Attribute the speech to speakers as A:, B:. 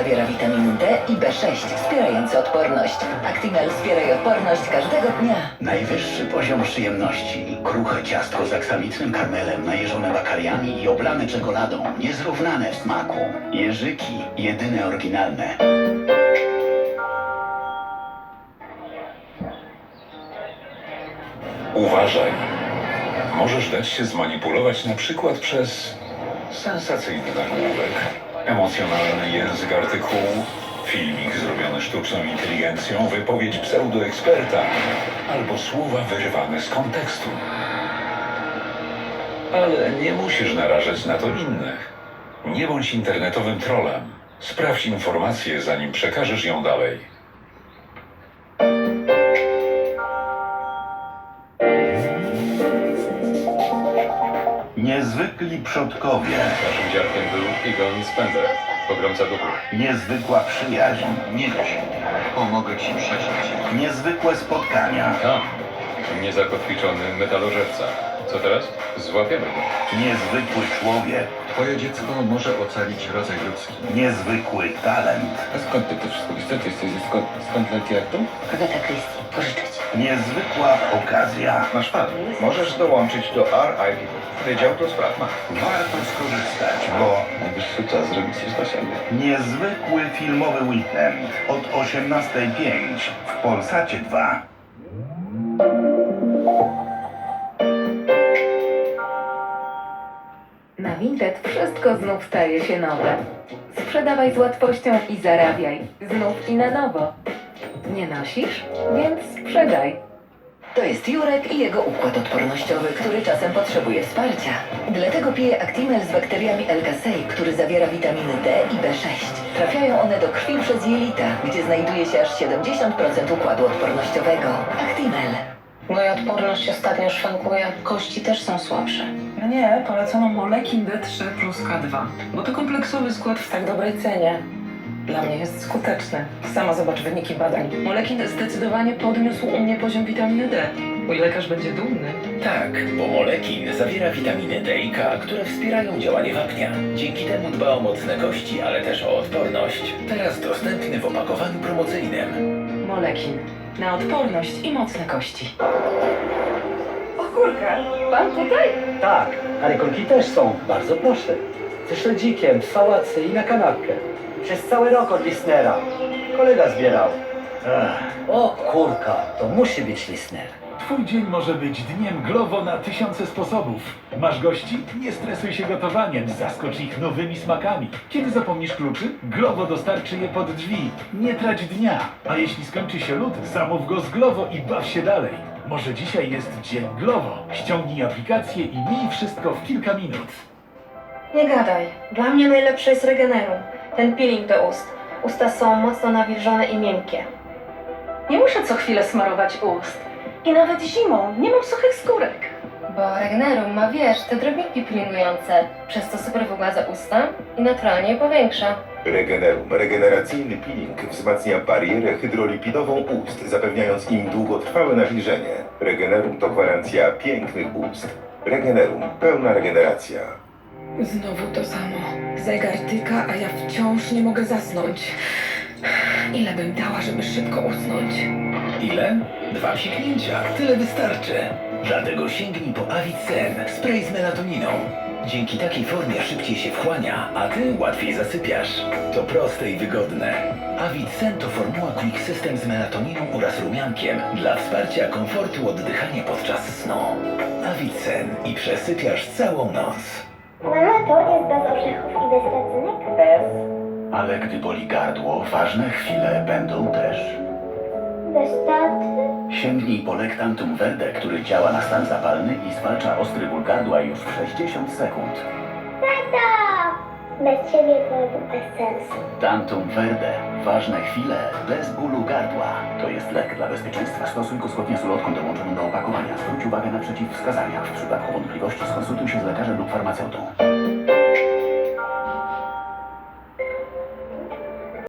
A: Zawiera witaminę D i B6 wspierające odporność. Actimel wspieraj odporność każdego dnia.
B: Najwyższy poziom przyjemności. Kruche ciastko z aksamitnym karmelem, najeżone bakaliami i oblane czekoladą. Niezrównane w smaku. Jeżyki, jedyne oryginalne.
C: Uważaj. Możesz dać się zmanipulować na przykład przez sensacyjny nagłówek, emocjonalny język artykułu, filmik zrobiony sztuczną inteligencją, wypowiedź pseudoeksperta albo słowa wyrwane z kontekstu. Ale nie musisz narażać na to innych. Nie bądź internetowym trolem. Sprawdź informację, zanim przekażesz ją dalej.
D: Niezwykli przodkowie,
E: Naszym dziadkiem był Egon Spender, pogromca duchów.
D: niezwykła przyjaźń,
F: Nie da się. Pomogę ci przeżyć.
D: niezwykłe spotkania,
E: Tam, niezakotwiczony metalożerca. Co teraz? Złapiemy go.
D: niezwykły człowiek,
F: Twoje dziecko może ocalić rodzaj ludzki.
D: niezwykły talent,
G: A skąd ty to wszystko wiesz? Co ty jesteś? Skąd, skąd leci Artur?
A: Agata Christie, pożyczyć.
D: niezwykła okazja.
H: Masz pan. Możesz dołączyć do RIP. Wydział do spraw ma.
D: Warto skorzystać, bo
G: Najwyższy czas zrobić coś dla siebie.
D: niezwykły filmowy weekend od 18.05 w Polsacie 2.
I: Vinted wszystko znów staje się nowe. Sprzedawaj z łatwością i zarabiaj. Znów i na nowo. Nie nosisz? Więc sprzedaj.
A: To jest Jurek i jego układ odpornościowy, który czasem potrzebuje wsparcia. Dlatego pije Actimel z bakteriami L-Casei, który zawiera witaminy D i B6. Trafiają one do krwi przez jelita, gdzie znajduje się aż 70% układu odpornościowego. Actimel.
J: Moja odporność ostatnio szwankuje. Kości też są słabsze.
K: Nie, polecono Molekin D3 plus K2, bo to kompleksowy skład w
J: W tak dobrej cenie. Dla mnie jest skuteczny. Sama zobacz wyniki badań.
K: Molekin zdecydowanie podniósł u mnie poziom witaminy D. Mój lekarz będzie dumny.
L: Tak, bo molekin zawiera witaminy D i K, które wspierają działanie wapnia. Dzięki temu dba o mocne kości, ale też o odporność. Teraz dostępny w opakowaniu promocyjnym.
I: Molekin. Na odporność i mocne kości.
J: Pan tutaj?
M: Tak, ale kulki też są, bardzo proszę. Ze śledzikiem, w sałatce i na kanapkę. Przez cały rok od Lisnera. Kolega zbierał. O kurka, to musi być Lisner.
N: Twój dzień może być dniem Glovo na tysiące sposobów. Masz gości? Nie stresuj się gotowaniem, zaskocz ich nowymi smakami. Kiedy zapomnisz kluczy? Glovo dostarczy je pod drzwi. Nie trać dnia. A jeśli skończy się lód, zamów go z Glovo i baw się dalej. Może dzisiaj jest dzień Glovo. Ściągnij aplikację i miej wszystko w kilka minut.
J: Nie gadaj. Dla mnie najlepsze jest Regenerum. Ten peeling do ust. Usta są mocno nawilżone i miękkie. Nie muszę co chwilę smarować ust. I nawet zimą nie mam suchych skórek.
O: Bo Regnerum ma, wiesz, te drobinki peelingujące, przez co super wygładza usta i naturalnie je powiększa.
F: Regenerum. Regeneracyjny peeling wzmacnia barierę hydrolipidową ust, zapewniając im długotrwałe nawilżenie. Regenerum to gwarancja pięknych ust. Regenerum. Pełna regeneracja.
J: Znowu to samo. Zegar tyka, a ja wciąż nie mogę zasnąć. Ile bym dała, żeby szybko usnąć?
L: Ile? Dwa psiknięcia. Tyle wystarczy. Dlatego sięgnij po Avicen, spray z melatoniną. Dzięki takiej formie szybciej się wchłania, a ty łatwiej zasypiasz. To proste i wygodne. Avicen to formuła Quick System z melatoniną oraz rumiankiem dla wsparcia komfortu oddychania podczas snu. Avicen i przesypiasz całą noc.
O: Mama, to jest bez orzechów i bez rodzynek? Bez.
D: Ale gdy boli gardło, ważne chwile będą też.
O: Bez taty?
D: Sięgnij po Lektantum Verde, który działa na stan zapalny i zwalcza ostry ból gardła już w 60 sekund.
O: Tata! Bez ciebie byłoby bez sensu.
D: Tantum Verde. Ważne chwile bez bólu gardła. To jest lek dla bezpieczeństwa. Stosuj go zgodnie z ulotką dołączoną do opakowania. Zwróć uwagę na przeciwwskazania. W przypadku wątpliwości skonsultuj się z lekarzem lub farmaceutą.